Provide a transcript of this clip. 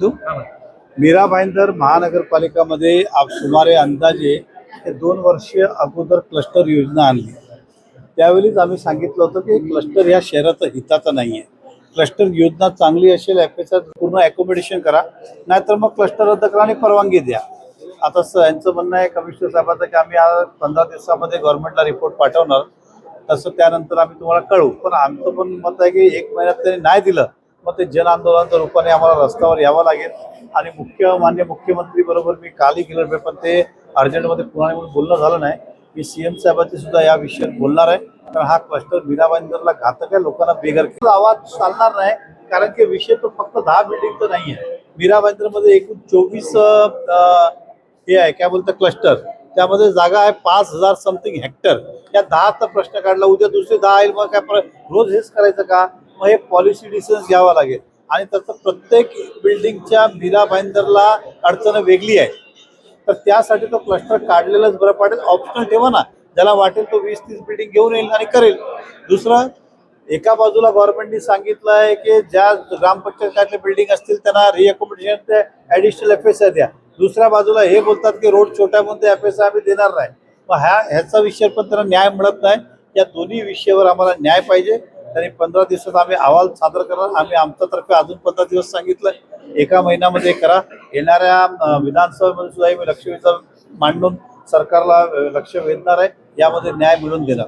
देऊ मीरा भाईंदर महानगरपालिकामध्ये सुमारे अंदाजे दोन वर्ष अगोदर क्लस्टर योजना आणली. त्यावेळीच आम्ही सांगितलं होतं की क्लस्टर ह्या शहराचं हिताचं नाही आहे क्लस्टर योजना चांगली असेल एफएसआर पूर्ण अकोमोडेशन करा नाहीतर मग क्लस्टर रद्द करा आणि परवानगी द्या. आता स यांचं म्हणणं आहे कमिशनर साहेबांचं की आम्ही आज पंधरा दिवसामध्ये गव्हर्नमेंटला रिपोर्ट पाठवणार. तसं त्यानंतर आम्ही तुम्हाला कळवू. पण आमचं पण मत आहे की एक महिन्यात त्यांनी नाही दिलं. मग ते जन आंदोलनाच्या रूपाने आम्हाला रस्त्यावर यावं लागेल. आणि मुख्य मान्य मुख्यमंत्री बरोबर मी कालही गेलो पण ते अर्जंटमध्ये पुन्हा म्हणून बोलणं झालं नाही. मी सीएम साहेबांची सुद्धा या विषयात बोलणार आहे. कारण हा क्लस्टर मीराबाईंदरला घातक आहे लोकांना बेघर आवाज चालणार नाही कारण की विषय तो फक्त दहा बिल्डिंगचा नाही आहे मीराबाईंदरमध्ये एकूण चोवीस हे आहे काय बोलतं क्लस्टर त्यामध्ये जागा आहे पाच हजार समथिंग हेक्टर या दहाचा प्रश्न काढला उद्या दुसरे दहा येईल मग काय रोज हेच करायचं का? मग हे पॉलिसी डिसिजन घ्यावा लागेल. आणि त्याचं प्रत्येक बिल्डिंगच्या मीरा भाईंदरला अडचण वेगळी आहे. तर त्यासाठी तो क्लस्टर काढलेलाच बरं पडेल. ऑप्शनल ठेवा ना. ज्याला वाटेल तो वीस तीस बिल्डिंग घेऊन येईल आणि करेल. दुसरं एका बाजूला गव्हर्नमेंटने सांगितलं आहे की ज्या ग्रामपंचायतीतले बिल्डिंग असतील त्यांना रिअकोमोडेशन ते ऍडिशनल एफ एस आय द्या. दुसऱ्या बाजूला हे बोलतात की रोड छोट्या म्हणून ते एफ एस आय आम्ही देणार नाही. मग ह्या ह्याचा विषय पण त्यांना न्याय मिळत नाही. या दोन्ही विषयावर आम्हाला न्याय पाहिजे. त्यांनी पंधरा दिवसात आम्ही अहवाल सादर करणार आम्ही आमच्यातर्फे अजून पंधरा दिवस सांगितलं. एका महिन्यामध्ये करा. येणाऱ्या विधानसभेमध्ये सुद्धा मी लक्ष मांडून सरकारला लक्ष वेधणार आहे. यामध्ये न्याय मिळून देणार.